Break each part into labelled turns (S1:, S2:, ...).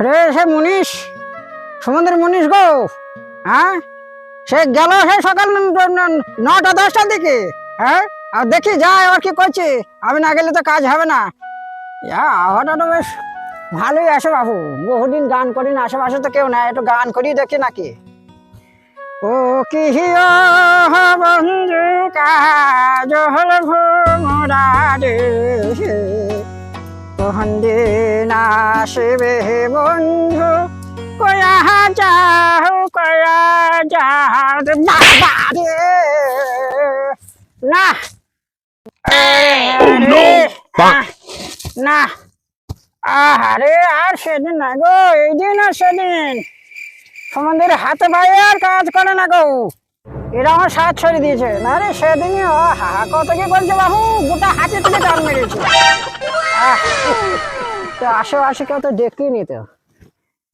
S1: রে সে মুনিশ, সমুদ্রের মুনিশ গো হ্যাঁ? সে গেল সে সকাল ন- ন- নটা, দশটার দিকে হ্যাঁ? আর দেখি যায়, আবার কি করছে? আমি না গেলে তো কাজ হবে না। আবহাওয়াটা তো বেশ ভালোই আসে বাবু। বহুদিন গান করি না আশেপাশে তো কেউ নাই, একটু গান করি দেখি নাকি। ও কি বন্ধু কাজ হল ভোমরা তখন দিন আসবে বন্ধু কয়া যাও কয়া যাও। বাবা রে। না। আরে, আহ, না। আরে আর সেদিন না গো এই দিন আর সেদিন। তোমাদের হাতে বাইরে আর কাজ করে না গো। এরা আমার সাথ ছড়িয়ে দিয়েছে। না রে সেদিনই হা কত কি করছে বাবু? গোটা হাতে থেকে টান মেরেছে। তো আশেপাশে কেউ তো দেখতেই নি তো।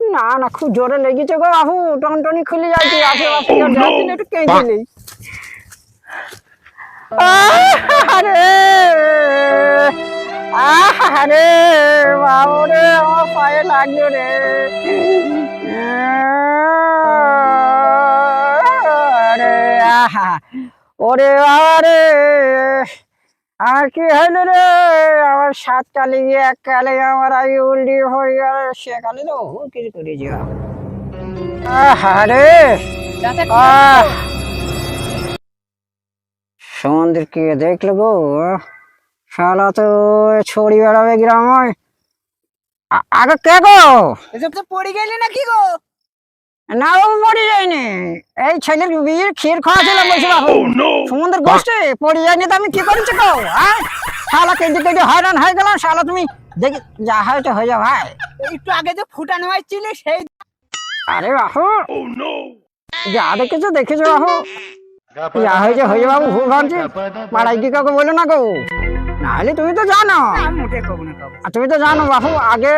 S1: না না খুব জোরে লেগেছে গো বাবু টনটনি খুলে যাচ্ছে আশেপাশে কেউ যাচ্ছে না, একটু কেঁচে নেই। আরে আরে বাবুরে আমার পায়ে লাগল রে। আরে আহা! ওরে বাবা রে আর কি হলো রে? আমার সাত কালে গিয়ে এক কালে আমার আগে উল্টি হয়ে গেল সে কালে তো কিছু করে যাওয়া আহা রে! সমুদ্র কি দেখল গো? শালা তো ছড়ি বেড়াবে গ্রামে। আগে কে গো?
S2: পড়ে গেলি নাকি গো?
S1: না পড়ে যায়নি। এই ছেলের বিয়ের ক্ষীর খাওয়া ছিল বলছি বাবু সমুদ্র গোষ্ঠী পড়ে যায়নি তো আমি কি করেছি হ্যাঁ? শালা কেটে কেটে হয়রান হয়ে গেলাম শালা তুমি দেখি যা হয়তো হয়ে যাও ভাই
S2: একটু আগে যে ফুটানো হয়েছিল সেই
S1: আরে বাবু যা দেখেছ দেখেছ বাবু যা হয়েছে হয়ে বাবু ভুল ভাবছি। পাড়াই কি কাউকে বলো না গো। নাহলে তুমি তো জানো।
S2: আমি মোটে কব না কব।
S1: আর তুমি তো জানো বাহু আগে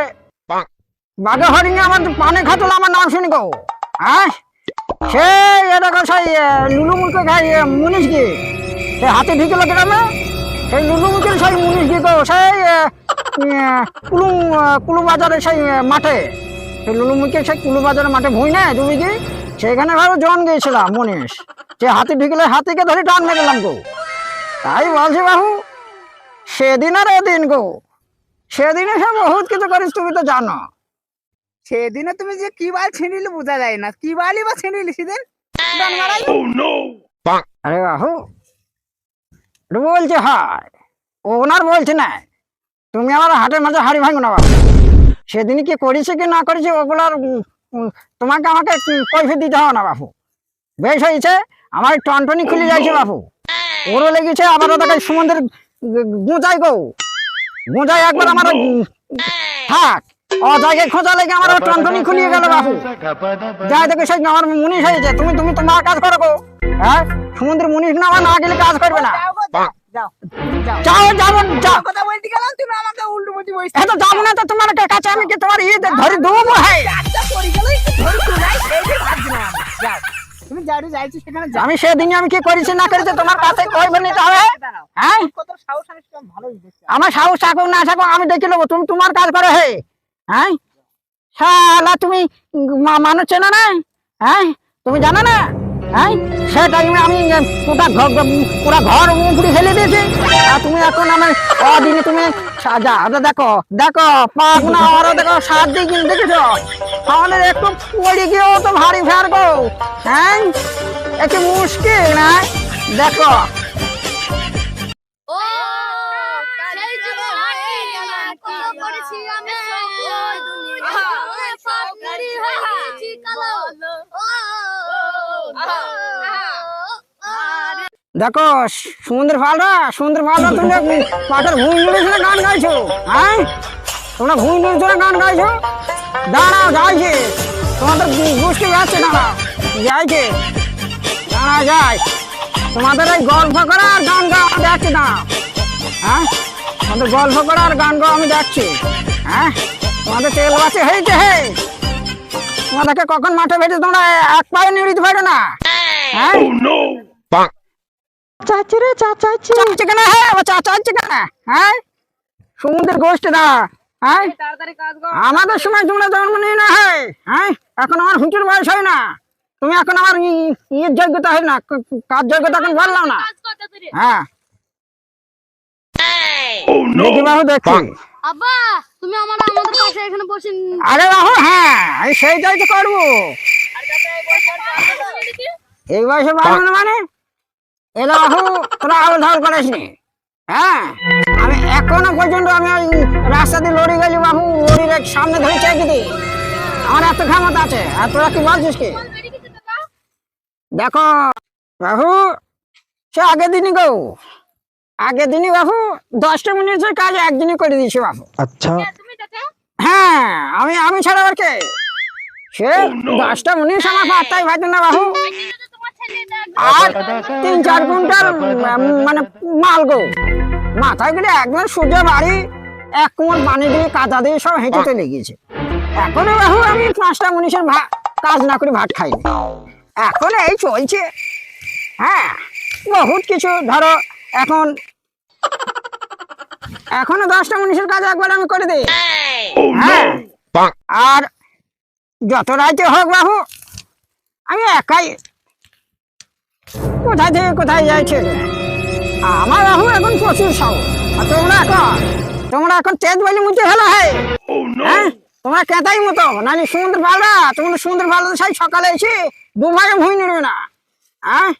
S1: বাঘে হরিণে আমার পানে খাতল আমার নাম শুনি গো। হ্যাঁ? সে এরকম সেই লুলু মুখে খাই মুনিশ গি সে হাতে ঢুকলো সেই লুলু মুখের সেই মুনিশ গি গো সেই কুলু কুলু বাজারে সেই মাঠে। সেই লুলু সেই কুলু বাজারের মাঠে ভুই না তুমি কি? সেখানে ভালো জন গিয়েছিলাম মুনিশ। সে হাতি ঢুকলে, হাতিকে ধরে টান মেরেলাম গো। তাই বলছি বাহু, সেদিন আর এদিন গো। সেদিনে সে বহুত কিছু করিস, তুমি তো জানো।
S2: সেদিনে তুমি যে কি বাল ছিনিলে বোঝা যায় না। কি বালই বা ছিনিলি সেদিন?
S1: আরে বাহু বলছে হয় ওনার বলছে না তুমি আমার হাটের মাঝে হাড়ি ভাঙো না বাবু। সেদিন কি করেছে কি না করেছে ওগুলার তোমাকে আমাকে কৈফে দিতে হবে না বাবু বেশ হয়েছে আমার টনটনি খুলে যাইছে বাবু ওরও লেগেছে আবার ওটাকে সমুদ্রের গুঁজাই গো। গুঁজাই একবার আমার থাক। খোঁজা লেগে আমার টনটনি খুলিয়ে গেল বাবু যাই দেখো সেই আমার মুনিশ হয়েছে তুমি তুমি তোমার কাজ করো হ্যাঁ? সমুদ্রের মুনিশ না না গেলে কাজ করবে না।
S2: যাও যাও, যাও যাও।
S1: যাও যাব যাও
S2: যাও। কথা বলতে গেলাম তুমি আমাকে উল্টো বলতে বসে
S1: এত যাব না তো তোমার কাছে? আমি কি তোমার ইয়ে ধরে দেবো হ্যাঁ
S2: আচ্ছা পড়ে গেল একটু ধরে চলাই সেই যে ভাবছিলাম আমি। যাও। তুমি যাই যাইছো সেখানে
S1: আমি কি করেছি না করেছি তোমার কাছে কইবে নিতে হবে? হ্যাঁ?
S2: কত সাহস আমি ভালোই
S1: আমার সাহস থাকুক না থাকুক আমি দেখে নেব। তুমি তোমার কাজ করো হে। হ্যাঁ? শালা, তুমি মানুষ চেনো না? হ্যাঁ? তুমি জানো না? হ্যাঁ? সে টাইমে আমি পুরা ঘর পুরা ঘর উপরে ফেলে দিয়েছি। আর তুমি এখন আমার অদিনে তুমি সাজা আদা দেখো দেখো পাক না, আরও দেখো, সাত দিন দেখেছ? আমাদের একটু পড়ে গিয়েও তো ভারী ফের গো। হ্যাঁ? একটু মুশকিল না দেখো দেখো সমুদ্র ফালরা সমুদ্র ফালরা তুমি পাটের ভূমি জুড়েছিল গান গাইছো? হ্যাঁ? তোমরা ভূমি জুড়েছিল গান গাইছো? দাঁড়াও, যাইছে। তোমাদের গোষ্ঠী যাচ্ছে, দাঁড়াও। যাইছে। দাঁড়া যাই। তোমাদের এই গল্প করা আর গান গাওয়া আমি দেখছি, দাঁড়াও। হ্যাঁ? তোমাদের গল্প করা আর গান গাওয়া আমি দেখছি। হ্যাঁ? তোমাদের তেল বাসে হয়েছে হে। তোমাদেরকে কখন মাঠে ভেটে তোমরা এক পায়ে নিয়ে দিতে পারো না? হ্যাঁ? চাচি রে চাচাচ্ছি চাচি কেন? হ্যাঁ আমার চাচাচ্ছি কেন? হ্যাঁ? সমুদ্রের গোষ্ঠী না হ্যাঁ?
S2: তাড়াতাড়ি কাজ কর।
S1: আমাদের সময় তোমরা জন্ম নিয়ে না হয়? হ্যাঁ? এখন আমার হুঁচুর বয়স হয় না। তুমি এখন আমার ইয়ের যোগ্যতা হয় না কাজ যোগ্যতা এখন বললাম না।
S3: কাজ করতে তুই
S1: হ্যাঁ। দেখি বাবু দেখি।
S3: আব্বা তুমি আমার আমাদের পাশে এখানে বসে
S1: আরে বাবু হ্যাঁ আমি সেইটাই তো করব। এই বয়সে মানে? এলাহু তোরা আউধার করিস নি হ্যাঁ? আমি এখনও পর্যন্ত আমি ওই রাস্তা দিয়ে লড়ি গেলি বাবু লড়ির সামনে ধরেছে একদি আমার এত ক্ষমতা আছে আর তোরা কি বলছিস কি? দেখো বাবু সে আগের দিনই গো। আগের দিনই বাবু দশটা মিনিটের কাজ একদিনই করে দিয়েছি বাবু।
S3: আচ্ছা।
S1: হ্যাঁ আমি আমি ছাড়া আর কে? সে oh দশটা মিনিট আমার পাত্তাই ভাই না বাবু। আর তিন চার কুইন্টাল মানে মাল গো। মাথায় গেলে একদম সোজা বাড়ি এক কোমর পানি দিয়ে কাদা দিয়ে সব হেঁটে চলে গিয়েছে। এখনও বাবু আমি পাঁচটা মনীষের কাজ না করে ভাত খাইনি এখন এই চলছে। হ্যাঁ বহুত কিছু। ধরো এখন এখনও দশটা মনীষের কাজ একবার আমি করে দিই। হ্যাঁ। আর যত রাইতে হোক বাহু আমি একাই কোথায় থেকে কোথায় যাইছে আমার বাবু এখন প্রচুর সাহস। আর তোমরা এখন? তোমরা এখন তেজ বলি মুখে হলো হয় হ্যাঁ? তোমরা কেতাই মতো? নালি সমুদ্র পালরা তোমরা সমুদ্র পালরা সেই সকালে এসে দু ভাগে ভুই নেবে না। হ্যাঁ?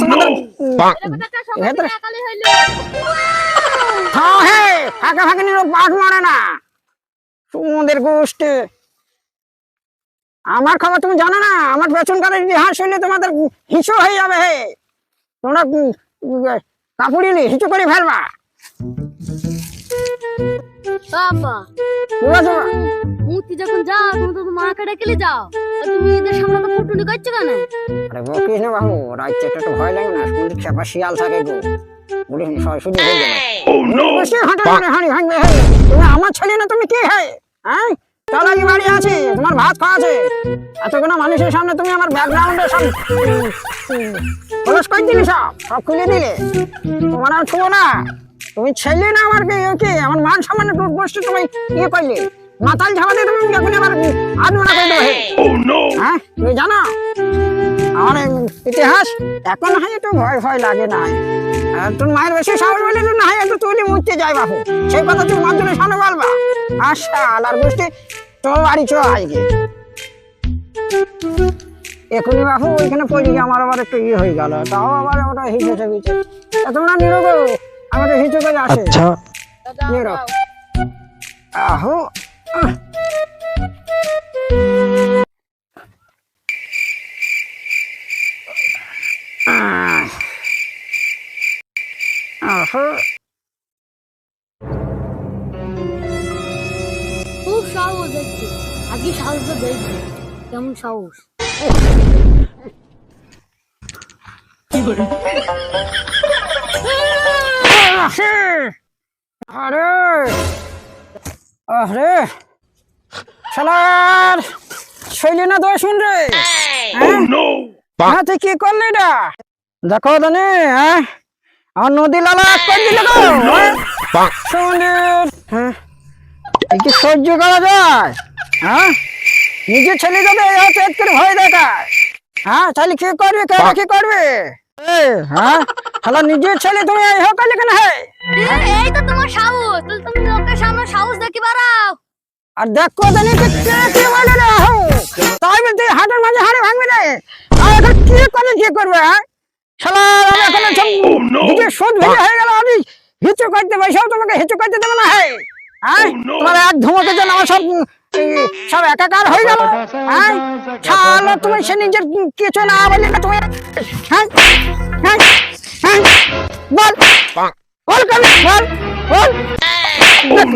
S1: তোমাদের
S3: হইল?
S1: হ্যাঁ হে! ফাঁকা ফাঁকা নিল পাট মারে না। সমুদ্রের গোষ্ঠী। আমার খবর তুমি জানো না? আমার পেছনকার ইতিহাস হইলে তোমাদের হিসু হয়ে যাবে হে। তোমরা কাপড়িলে হিচু করে ফেলবা।
S3: বাবা? মুক্তি যখন যাও তুমি তো মা কেটে যাও। তুমি এদের সামনে তো ফুটুনি করছ কেন?
S1: আরে বকিস না বাবু রাইতে একটু ভয় লাগে না শিয়াল থাকে গো। হয়ে যাবে হে। আমার ছেলে না তুমি কে হে? হ্যাঁ? চলো কি বাড়ি আছি তোমার ভাত খাওয়া আছে। এতগুলো মানুষের সামনে তুমি আমার ব্যাকগ্রাউন্ডে সব খরচ করে দিলে সব সব খুলে দিলে। তোমার আর ছুবো না। তুমি ছেলে না আমার কে আমার মান সম্মান গোষ্ঠী তুমি ইয়ে করলে। মাতাল ঝামাতে তুমি এখন আবার আদমনা করে দেবে হ্যাঁ? তুমি জানো? আমার ইতিহাস এখন হয় একটু ভয় ভয় লাগে না। তোর মায়ের বেশি সাহস বলে তো না একটু তুলি মুচতে যায় বাপু। সেই কথা তুই মাধ্যমে সামনে বলবা। আশা আর গোষ্ঠী তোর বাড়ি চো আজকে। এখনই বাপু ওইখানে পড়ে গিয়ে আমার আবার একটু ইয়ে হয়ে গেল। তাও আবার ওটা হিসেবে হিসেবে তোমরা নিরোগ আমাদের হিসেবে আসে।
S4: আচ্ছা।
S1: নিরোগ আহো।
S3: আগে সাহসটা কেমন সাহস?
S1: আরে! আরে! শালার! শৈলী না দোষ রে হ্যাঁ? হ্যাঁ তুই কি করলি দেখো দানি হ্যাঁ? আমার নদী লালা করে দিলে তো হ্যাঁ? সুন্দর হ্যাঁ? এই কি সহ্য করা যায়? হ্যাঁ? নিজের ছেলে যাবে করে ভয় দেখায়। হ্যাঁ তাহলে কি করবে? কে কি করবে? হ্যাঁ? হ্যালো নিজের ছেলে তুমি এই হোক কেন হ্যাঁ
S3: এই তো তোমার সাহস। তাহলে তুমি লোকের সামনে সাহস দেখি বাড়াও।
S1: আর দেখ কে কে কি বলে রে হো তাই বলতে হাটের মাঝে হাড়ে ভাঙবে আর এখন কি করে কি করবে হ্যাঁ? শালা আমি এখন সব দিকে সুদ ভেঙে হয়ে গেল আমি হিচু করতে বসেও তোমাকে হিচু করতে দেবে না হ্যাঁ? হ্যাঁ তোমার এক ধমকে যেন আমার সব সব একাকার হয়ে গেল। হ্যাঁ? তুমি সে নিজের কিছু না বললে না তুমি হ্যাঁ? হ্যাঁ? হ্যাঁ? বল। বল বল। বল। হ্যাঁ? বল।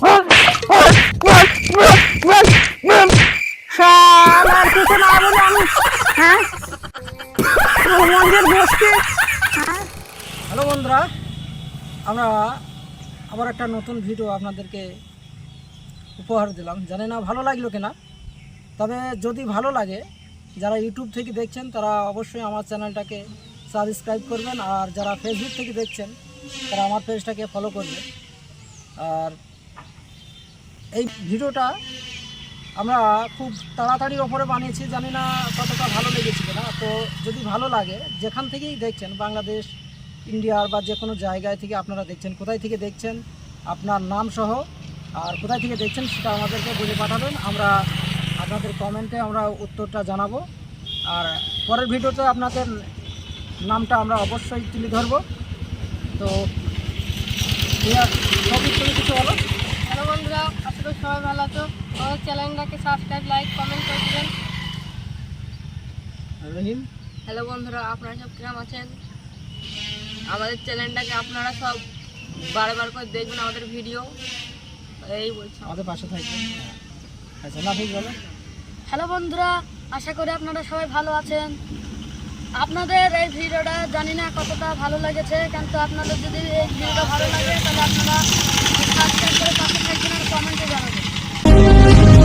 S1: বল। বল। বল। বল। বল। শালা আর কিছু না বলে আমি হ্যাঁ? মন্দির বসতে
S5: হ্যালো বন্ধুরা আমরা আবার একটা নতুন ভিডিও আপনাদেরকে উপহার দিলাম। জানি না ভালো লাগল কিনা, তবে যদি ভালো লাগে, যারা ইউটিউব থেকে দেখছেন, তারা অবশ্যই আমার চ্যানেলটাকে সাবস্ক্রাইব করবেন, আর যারা ফেসবুক থেকে দেখছেন, তারা আমার পেজটাকে ফলো করবে আর এই ভিডিওটা আমরা খুব তাড়াতাড়ি ওপরে বানিয়েছি, জানি না কতটা ভালো লেগেছে না তো যদি ভালো লাগে, যেখান থেকেই দেখছেন, বাংলাদেশ, ইন্ডিয়ার বা যে কোনো জায়গায় থেকে আপনারা দেখছেন, কোথায় থেকে দেখছেন, আপনার নাম সহ আর কোথায় থেকে দেখছেন সেটা আমাদেরকে বলে পাঠাবেন। আমরা আপনাদের কমেন্টে আমরা উত্তরটা জানাব। আর পরের ভিডিওতে আপনাদের নামটা আমরা অবশ্যই তুলে ধরবো। তো তুমি কিছু বলো।
S3: হ্যালো বন্ধুরা আশা করি সবাই ভালো আছো। আমাদের চ্যানেলটাকে সাবস্ক্রাইব লাইক কমেন্ট করে দেবেন।
S5: রহিম।
S3: হ্যালো বন্ধুরা আপনারা সব কিরম আছেন? আমাদের চ্যানেলটাকে আপনারা সব বারবার করে দেখবেন আমাদের ভিডিও। হ্যালো বন্ধুরা আশা করি আপনারা সবাই ভালো আছেন। আপনাদের এই ভিডিওটা জানি না কতটা ভালো লেগেছে কিন্তু আপনাদের যদি এই ভিডিওটা ভালো লাগে তাহলে আপনারা সাবস্ক্রাইব করে পাশে থাকবেন আর কমেন্টে জানাবেন।